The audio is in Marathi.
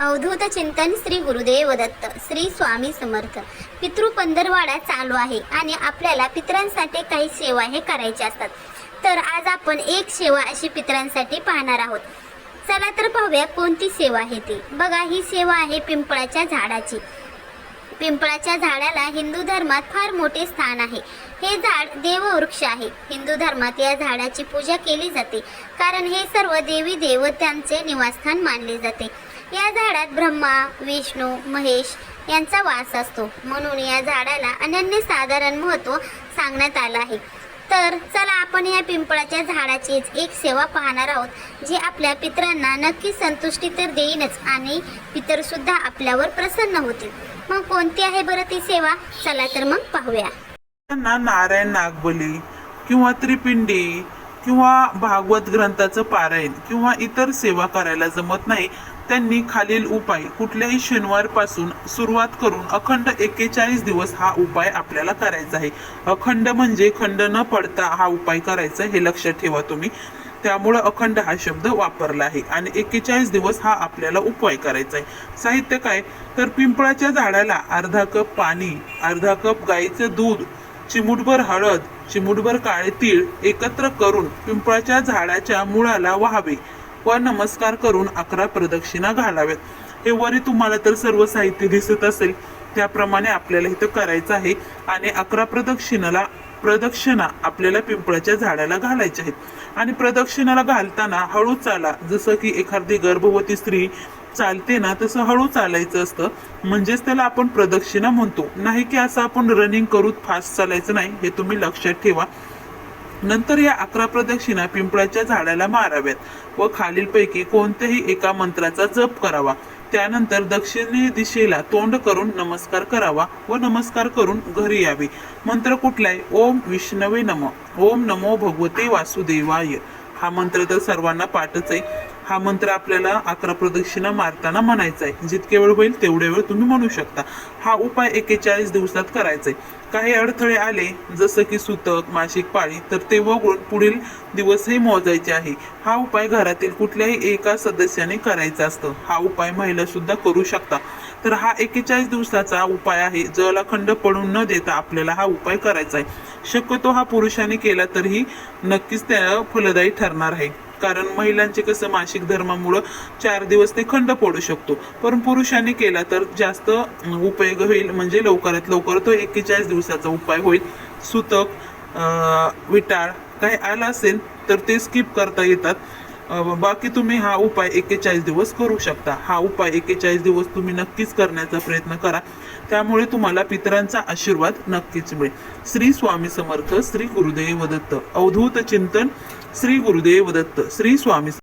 अवधूत चिंतन श्री गुरुदेव दत्त श्री स्वामी समर्थ. पितृ पंधरवाडा चालू आहे आणि आपल्याला पितरांसाठी काही सेवा हे करायच्या असतात. तर आज आपण एक सेवा अशी पितरांसाठी पाहणार आहोत. चला तर पाहूया कोणती सेवा आहे ती. बघा ही सेवा आहे पिंपळाच्या झाडाची. पिंपळाच्या झाडाला हिंदू धर्मात फार मोठे स्थान आहे. हे झाड देववृक्ष आहे. हिंदू धर्मात या झाडाची पूजा केली जाते. कारण हे सर्व देवी देवतांचे निवासस्थान मानले जाते. या झाडात ब्रह्मा विष्णू महेश यांचा वास असतो. म्हणून या झाडाला अनन्य साधारण महत्त्व सांगण्यात आलं आहे. तर चला आपण या पिंपळाच्या झाडाचीच एक सेवा पाहणार आहोत जी आपल्या पितरांना नक्की संतुष्टी तर देईनच आणि पितर सुद्धा आपल्यावर प्रसन्न होतील. मग कोणती आहे बरं ती सेवा? चला तर मग पाहूया. त्यांना नारायण नागबली किंवा त्रिपिंडी किंवा भागवत ग्रंथाचं पारायण किंवा इतर सेवा करायला जमत नाही त्यांनी खालील उपाय कुठल्याही शनिवारपासून सुरुवात करून अखंड एक्केचाळीस दिवस हा उपाय आपल्याला करायचा आहे. अखंड म्हणजे खंड न पडता हा उपाय करायचा हे लक्षात ठेवा तुम्ही. त्यामुळं अखंड हा शब्द वापरला आहे आणि एक्केचाळीस दिवस हा आपल्याला उपाय करायचा आहे. साहित्य काय? तर पिंपळाच्या झाडाला अर्धा कप पाणी अर्धा कप गाईचं दूध चिमूटभर हळद चिमूटभर काळे तीळ एकत्र करून पिंपळाच्या झाडाच्या मुळाला व्हावे. व नमस्कार करून अकरा प्रदक्षिणा घालाव्यात. हे वरी तुम्हाला तर सर्व साहित्य दिसत असेल. त्याप्रमाणे आपल्याला इथं करायचं आहे आणि अकरा प्रदक्षिणाला प्रदक्षिणा आपल्याला पिंपळाच्या झाडाला घालायच्या आहेत. आणि प्रदक्षिणाला घालताना हळू चाला. जसं की एखादी गर्भवती स्त्री चालते ना तसं हळू चालायचं असतं. म्हणजेच त्याला आपण प्रदक्षिणा म्हणतो. नाही की असं आपण रनिंग करू फास्ट चालायचं नाही हे तुम्ही लक्षात ठेवा. नंतर या अकरा प्रदक्षिणा पिंपळाच्या झाडाला माराव्यात व खालीलपैकी कोणत्याही एका मंत्राचा जप करावा. त्यानंतर दक्षिणे दिशेला तोंड करून नमस्कार करावा व नमस्कार करून घरी यावे. मंत्र कुठला आहे ओम विष्णवे नम. ओम नमो भगवते वासुदेवाय. हा मंत्र तर सर्वांना पाठच आहे. हा मंत्र आपल्याला अकरा प्रदक्षिणा मारताना म्हणायचा आहे जितके वेळ होईल तेवढे वेळ तुम्ही म्हणू शकता. हा उपाय एकेचाळीस दिवसात करायचा आहे काही अडथळे आले जसं की सुतक मासिक पाळी तर ते वगळून पुढील दिवसही मोजायचे आहे. हा उपाय घरातील कुठल्याही एका सदस्याने करायचा असतो. हा उपाय महिला सुद्धा करू शकता. तर हा एकेचाळीस दिवसाचा उपाय आहे. जला खंड पडून न देता आपल्याला हा उपाय करायचा आहे शक्यतो हा पुरुषाने केला तरीही नक्कीच त्या फलदायी ठरणार आहे. कारण महिलांचे कसं मासिक धर्मामुळं चार दिवस ते खंड पडू शकतो. पण पुरुषांनी केला तर जास्त उपयोग होईल म्हणजे लवकरात लवकर तो एक्केचाळीस दिवसाचा उपाय होईल. सुतक विटाळ काही आला असेल तर ते स्किप करता येतात. बाकी तुम्ही हा उपाय एक्केचाळीस दिवस करू शकता. हा उपाय एक्केचाळीस दिवस तुम्ही नक्कीच करण्याचा प्रयत्न करा. त्यामुळे तुम्हाला पितरांचा आशीर्वाद नक्कीच मिळेल. श्री स्वामी समर्थ श्री गुरुदेव दत्त. अवधूत चिंतन श्री गुरुदेव दत्त. श्री स्वामी